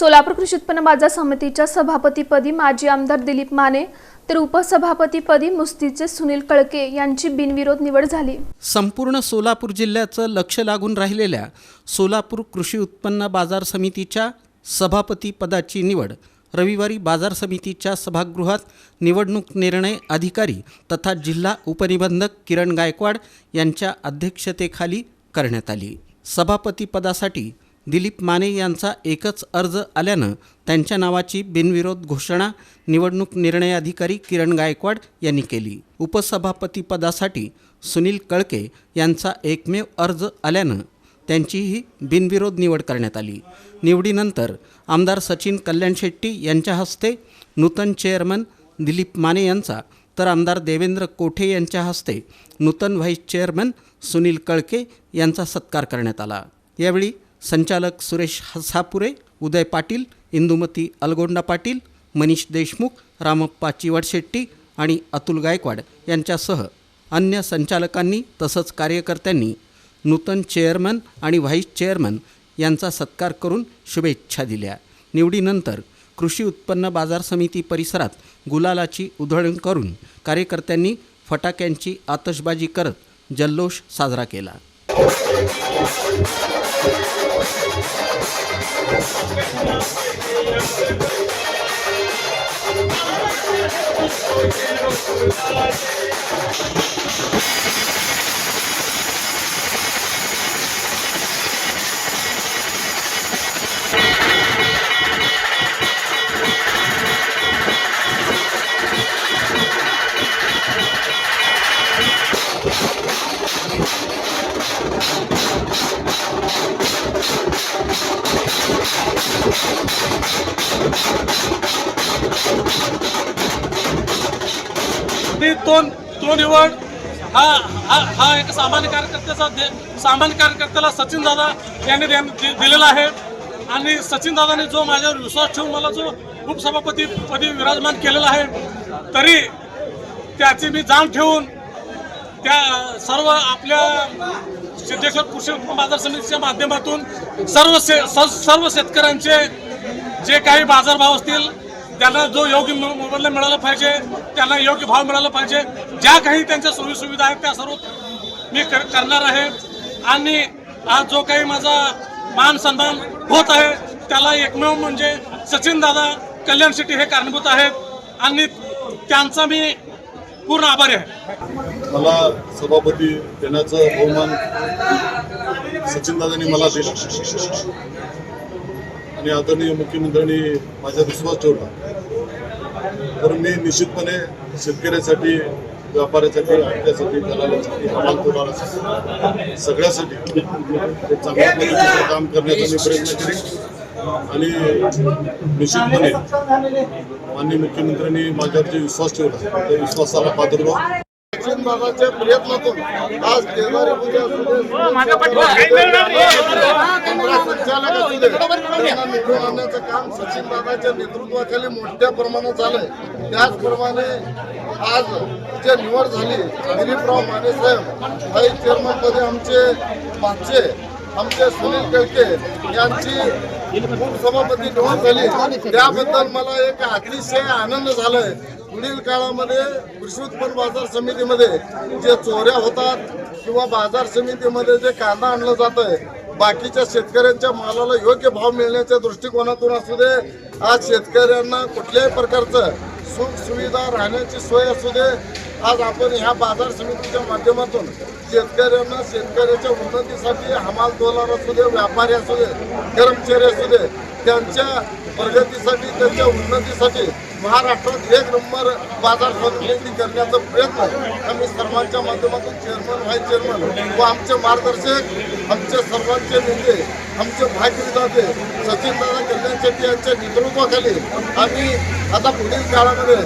सोलापूर कृषी उत्पन्न बाजार समितीच्या सभापतीपदी माजी आमदार दिलीप माने तर उपसभापतीपदी मुस्तीचे सुनील कळके यांची बिनविरोध निवड झाली. संपूर्ण सोलापूर जिल्ह्याचं लक्ष लागून राहिलेल्या सोलापूर कृषी उत्पन्न बाजार समितीच्या सभापतीपदाची निवड रविवारी बाजार समितीच्या सभागृहात निवडणूक निर्णय अधिकारी तथा जिल्हा उपनिबंधक किरण गायकवाड यांच्या अध्यक्षतेखाली करण्यात आली. सभापतीपदासाठी दिलीप माने यांचा एकच अर्ज आल्यानं त्यांच्या नावाची बिनविरोध घोषणा निवडणूक निर्णय अधिकारी किरण गायकवाड यांनी केली. उपसभापतीपदासाठी सुनील कळके यांचा एकमेव अर्ज आल्यानं त्यांचीही बिनविरोध निवड करण्यात आली. निवडीनंतर आमदार सचिन कल्याण शेट्टी यांच्या हस्ते नूतन चेअरमन दिलीप माने यांचा तर आमदार देवेंद्र कोठे यांच्या हस्ते नूतन व्हाईस चेअरमन सुनील कळके यांचा सत्कार करण्यात आला. यावेळी संचालक सुरेश हसापुरे उदय पाटील इंदुमती अलगोंडा पाटील मनीष देशमुख रामप्पा चिवडशेट्टी आणि अतुल गायकवाड यांच्यासह अन्य संचालकांनी तसंच कार्यकर्त्यांनी नूतन चेअरमन आणि व्हाईस चेअरमन यांचा सत्कार करून शुभेच्छा दिल्या. निवडीनंतर कृषी उत्पन्न बाजार समिती परिसरात गुलालाची उधळण करून कार्यकर्त्यांनी फटाक्यांची आतषबाजी करत जल्लोष साजरा केला. Thank ती तो तो निवड हा हा हा एक सामान्य कार्यकर्त्याचा दे- सामान्य कार्यकर्त्याला सचिन दादा यांनी दिलेला आहे. आणि सचिन दादाने जो माझ्यावर विश्वास ठेवून मला जो उपसभापती पदी विराजमान केलेला आहे तरी त्याची मी जाण ठेवून त्या सर्व आपल्या सिद्धेश्वर कृषी उत्पन्न बाजार समितीच्या माध्यमातून सर्व शे स- सर्व शेतकऱ्यांचे जे काही बाजारभाव असतील त्यांना जो योग्य मोबदला मिळाला पाहिजे त्यांना योग्य भाव मिळाला पाहिजे ज्या काही त्यांच्या सोयी सुविधा आहेत त्या सर्व मी कर करणार आहे. आणि आज जो काही माझा मान सन्मान होत आहे त्याला एकमेव म्हणजे सचिन दादा कल्याण सिटी हे कारणीभूत आहेत. आणि त्यांचा मी पूर्ण आभारी आहे. मला सभापती देण्याचं बहुमान सचिनदादांनी मला दिला. आणि आदरणीय मुख्यमंत्र्यांनी माझ्यावर विश्वास ठेवला. तर मी निश्चितपणे शेतकऱ्यासाठी व्यापाऱ्यासाठी आपल्यासाठी दलालासाठी हमाल सगळ्यासाठी चांगल्या पद्धतीचं काम करण्याचा मी प्रयत्न करेन. आणि निश्चितपणे माननीय मुख्यमंत्र्यांनी माझ्यावर जे विश्वास ठेवला. त्या विश्वासाला पात्र सचिन दादाच्या प्रयत्नातून आज केदारी पूजा दे, केंद्र संचालक असू दे, त्यांना निवडून आणण्याचं काम सचिन दादाच्या नेतृत्वाखाली मोठ्या प्रमाणात झालंय. त्याचप्रमाणे आज जे निवड झाली दिलीपराव माने साहेब व्हाईस चेअरमनमध्ये आमचे मागचे आमचे सुनील कळके यांची उपसभापती निवड झाली. त्याबद्दल मला एक अतिशय आनंद झालाय. पुढील काळामध्ये कृषी उत्पन्न बाजार समितीमध्ये जे चोऱ्या होतात किंवा बाजार समितीमध्ये जे कांदा आणलं जात आहे बाकीच्या शेतकऱ्यांच्या मालाला योग्य भाव मिळण्याच्या दृष्टिकोनातून असू दे आज शेतकऱ्यांना कुठल्याही प्रकारचं सुख सुविधा राहण्याची सोय असू दे आज आपण ह्या बाजार समितीच्या माध्यमातून शेतकऱ्यांना शेतकऱ्याच्या उन्नतीसाठी हमाल दोलार असू दे व्यापारी असू दे कर्मचारी असू दे त्यांच्या प्रगतीसाठी त्यांच्या उन्नतीसाठी महाराष्ट्रात एक नंबर बाजार समिती करण्याचा प्रयत्न आम्ही सर्वांच्या माध्यमातून चेअरमन व्हाईस चेअरमन व आमचे मार्गदर्शक आमचे सर्वांचे नेते आमचे भाग्यविधाते सचिनदादा कल्याण शेट्टी यांच्या नेतृत्वाखाली आम्ही आता पुढील काळामध्ये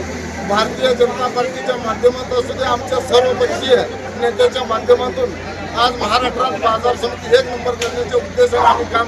भारतीय जनता पार्टीच्या माध्यमातून असू दे आमच्या सर्वपक्षीय नेत्याच्या माध्यमातून आज महाराष्ट्रात बाजार समिती एक नंबर करण्याच्या उद्देशाने आम्ही काम